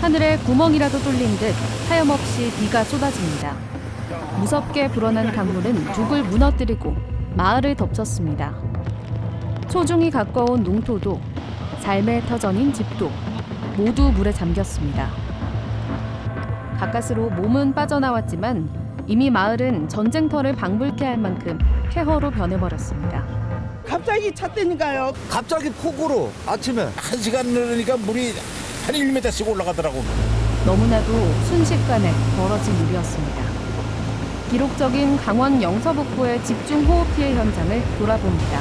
하늘에 구멍이라도 뚫린 듯 하염없이 비가 쏟아집니다. 무섭게 불어난 강물은 둑을 무너뜨리고 마을을 덮쳤습니다. 초중이 가까운 농토도 삶의 터전인 집도 모두 물에 잠겼습니다. 가까스로 몸은 빠져나왔지만 이미 마을은 전쟁터를 방불케 할 만큼 폐허로 변해버렸습니다. 갑자기 찼다니까요. 갑자기 폭우로 아침에 한 시간 늘으니까 물이 한 1m씩 올라가더라고. 너무나도 순식간에 벌어진 일이었습니다. 기록적인 강원 영서북부의 집중 호우 피해 현장을 돌아봅니다.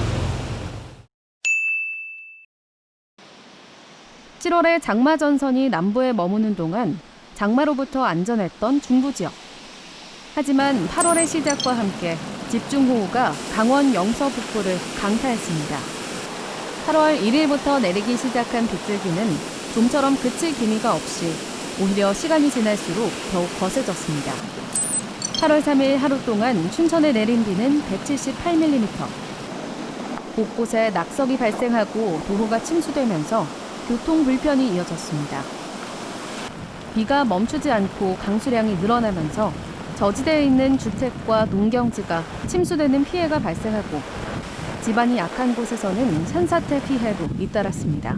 7월에 장마 전선이 남부에 머무는 동안 장마로부터 안전했던 중부 지역. 하지만 8월의 시작과 함께 집중호우가 강원 영서 북부를 강타했습니다. 8월 1일부터 내리기 시작한 빗줄기는 좀처럼 그칠 기미가 없이 오히려 시간이 지날수록 더욱 거세졌습니다. 8월 3일 하루 동안 춘천에 내린 비는 178mm. 곳곳에 낙석이 발생하고 도로가 침수되면서 교통 불편이 이어졌습니다. 비가 멈추지 않고 강수량이 늘어나면서 저지대에 있는 주택과 농경지가 침수되는 피해가 발생하고 지반이 약한 곳에서는 산사태 피해도 잇따랐습니다.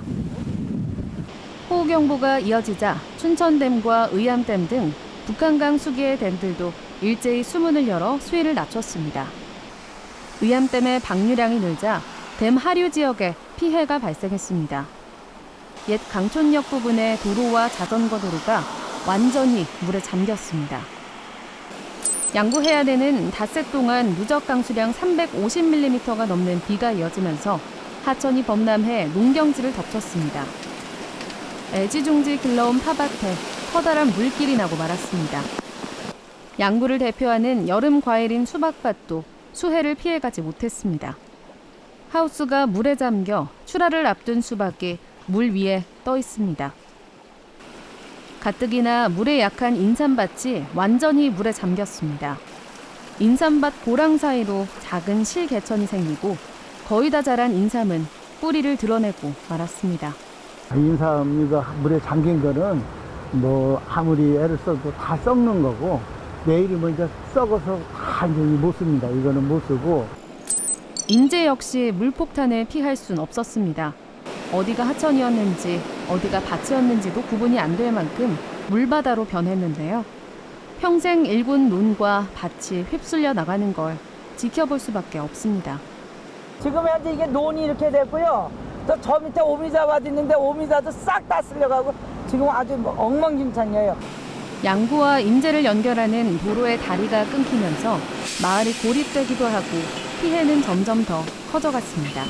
호우경보가 이어지자 춘천댐과 의암댐 등 북한강 수기의 댐들도 일제히 수문을 열어 수위를 낮췄습니다. 의암댐의 방류량이 늘자 댐 하류 지역에 피해가 발생했습니다. 옛 강촌역 부분의 도로와 자전거 도로가 완전히 물에 잠겼습니다. 양구 해안에는 닷새 동안 누적 강수량 350mm가 넘는 비가 이어지면서 하천이 범람해 농경지를 덮쳤습니다. 애지중지 길러온 파밭에 커다란 물길이 나고 말았습니다. 양구를 대표하는 여름 과일인 수박밭도 수해를 피해가지 못했습니다. 하우스가 물에 잠겨 출하를 앞둔 수박이 물 위에 떠 있습니다. 가뜩이나 물에 약한 인삼밭이 완전히 물에 잠겼습니다. 인삼밭 고랑 사이로 작은 실 개천이 생기고 거의 다 자란 인삼은 뿌리를 드러내고 말았습니다. 인삼 이거 물에 잠긴 거는 뭐 아무리 애를 써도 다 썩는 거고 내일이 먼저 썩어서 다 이제 못 씁니다. 이거는 못 쓰고 인제 역시 물폭탄을 피할 순 없었습니다. 어디가 하천이었는지 어디가 밭이었는지도 구분이 안 될 만큼 물바다로 변했는데요. 평생 일군 논과 밭이 휩쓸려 나가는 걸 지켜볼 수밖에 없습니다. 지금 현재 이게 논이 이렇게 됐고요. 또 저 밑에 오미자밭 있는데 오미자도 싹 다 쓸려가고 지금 아주 뭐 엉망진창이에요. 양구와 인제를 연결하는 도로의 다리가 끊기면서 마을이 고립되기도 하고 피해는 점점 더 커져갔습니다.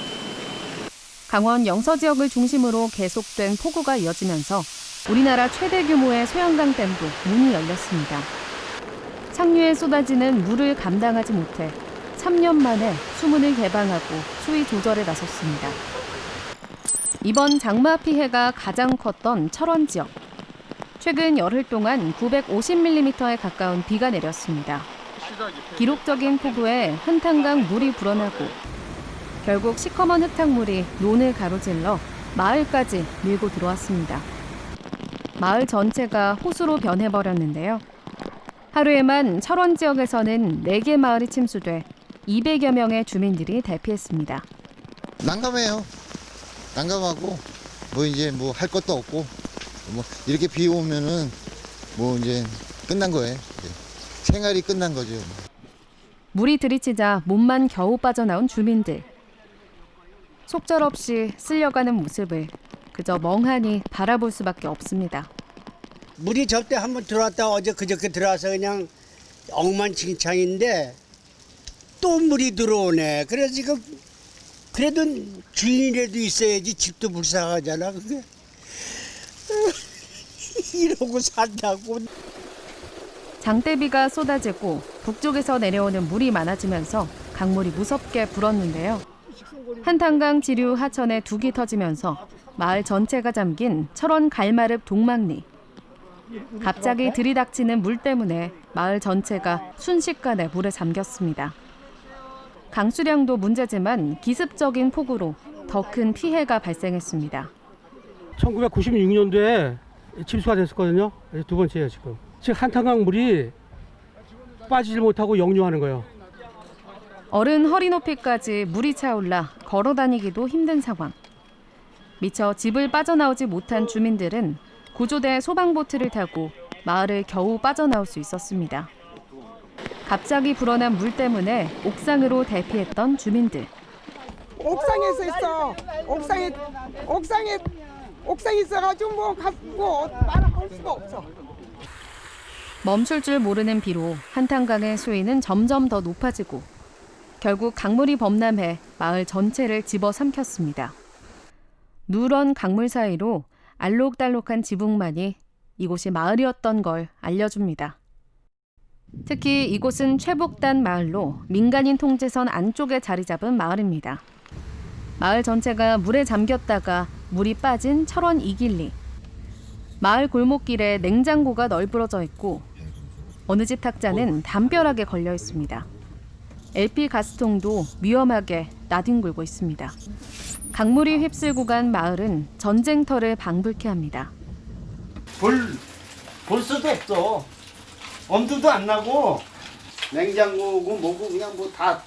강원 영서 지역을 중심으로 계속된 폭우가 이어지면서 우리나라 최대 규모의 소양강 댐도 문이 열렸습니다. 상류에 쏟아지는 물을 감당하지 못해 3년 만에 수문을 개방하고 수위 조절에 나섰습니다. 이번 장마 피해가 가장 컸던 철원 지역. 최근 열흘 동안 950mm에 가까운 비가 내렸습니다. 기록적인 폭우에 한탄강 물이 불어나고 결국 시커먼 흙탕물이 논을 가로질러 마을까지 밀고 들어왔습니다. 마을 전체가 호수로 변해버렸는데요. 하루에만 철원 지역에서는 4개 마을이 침수돼 200여 명의 주민들이 대피했습니다. 난감해요. 난감하고 뭐 이제 뭐 할 것도 없고 뭐 이렇게 비 오면은 뭐 이제 끝난 거예요. 이제. 생활이 끝난 거죠. 물이 들이치자 몸만 겨우 빠져나온 주민들. 속절없이 쓸려가는 모습을 그저 멍하니 바라볼 수밖에 없습니다. 물이 접대 한번 들어왔다 어제 그저께 들어와서 그냥 엉망진창인데 또 물이 들어오네. 그래서 지금 그래도 주인이라도 있어야지 집도 불쌍하잖아. 그게 이러고 산다고. 장대비가 쏟아지고 북쪽에서 내려오는 물이 많아지면서 강물이 무섭게 불었는데요. 한탄강 지류 하천에 둑이 터지면서 마을 전체가 잠긴 철원 갈마릅 동막리. 갑자기 들이닥치는 물 때문에 마을 전체가 순식간에 물에 잠겼습니다. 강수량도 문제지만 기습적인 폭우로 더 큰 피해가 발생했습니다. 1996년도에 침수가 됐었거든요. 두 번째예요 지금. 지금 한탄강 물이 빠지질 못하고 역류하는 거예요. 어른 허리 높이까지 물이 차올라 걸어 다니기도 힘든 상황. 미처 집을 빠져나오지 못한 주민들은 구조대 소방보트를 타고 마을을 겨우 빠져나올 수 있었습니다. 갑자기 불어난 물 때문에 옥상으로 대피했던 주민들. 옥상에서 있어. 옥상에 옥상에 옥상에 있어가지고 뭐 갖고 말할 수가 없어. 멈출 줄 모르는 비로 한탄강의 수위는 점점 더 높아지고 결국 강물이 범람해 마을 전체를 집어삼켰습니다. 누런 강물 사이로 알록달록한 지붕만이 이곳이 마을이었던 걸 알려줍니다. 특히 이곳은 최북단 마을로 민간인 통제선 안쪽에 자리 잡은 마을입니다. 마을 전체가 물에 잠겼다가 물이 빠진 철원 이길리. 마을 골목길에 냉장고가 널브러져 있고 어느 집 탁자는 담벼락에 걸려 있습니다. LP 가스통도 위험하게 나뒹굴고 있습니다. 강물이 휩쓸고 간 마을은 전쟁터를 방불케 합니다. 볼, 볼 수도 없어. 엄두도 안 나고 냉장고고 뭐고 그냥 뭐 다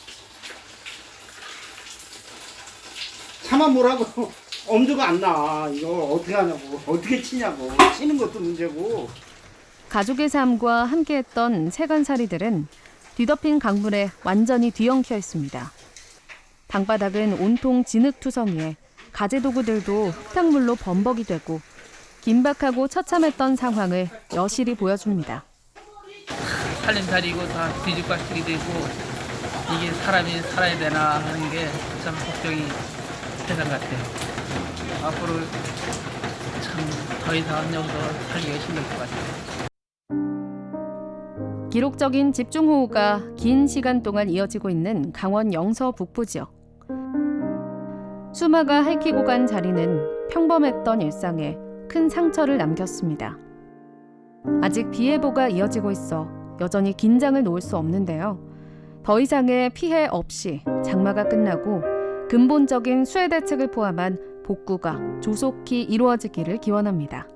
차마 뭐라고 엄두가 안 나. 이거 어떻게 하냐고 어떻게 치냐고 치는 것도 문제고. 가족의 삶과 함께했던 세간살이들은 뒤덮인 강물에 완전히 뒤엉켜 있습니다. 방바닥은 온통 진흙투성이에 가재 도구들도 흙탕물로 범벅이 되고 긴박하고 처참했던 상황을 여실히 보여줍니다. 살림살이고 다 뒤죽박죽이 되고 이게 사람이 살아야 되나 하는 게 참 걱정이 세상 같아요. 앞으로 참 더 이상 여기서 살기가 힘들 것 같아요. 기록적인 집중호우가 긴 시간 동안 이어지고 있는 강원 영서 북부 지역. 수마가 핥히고 간 자리는 평범했던 일상에 큰 상처를 남겼습니다. 아직 비 예보가 이어지고 있어 여전히 긴장을 놓을 수 없는데요. 더 이상의 피해 없이 장마가 끝나고 근본적인 수해 대책을 포함한 복구가 조속히 이루어지기를 기원합니다.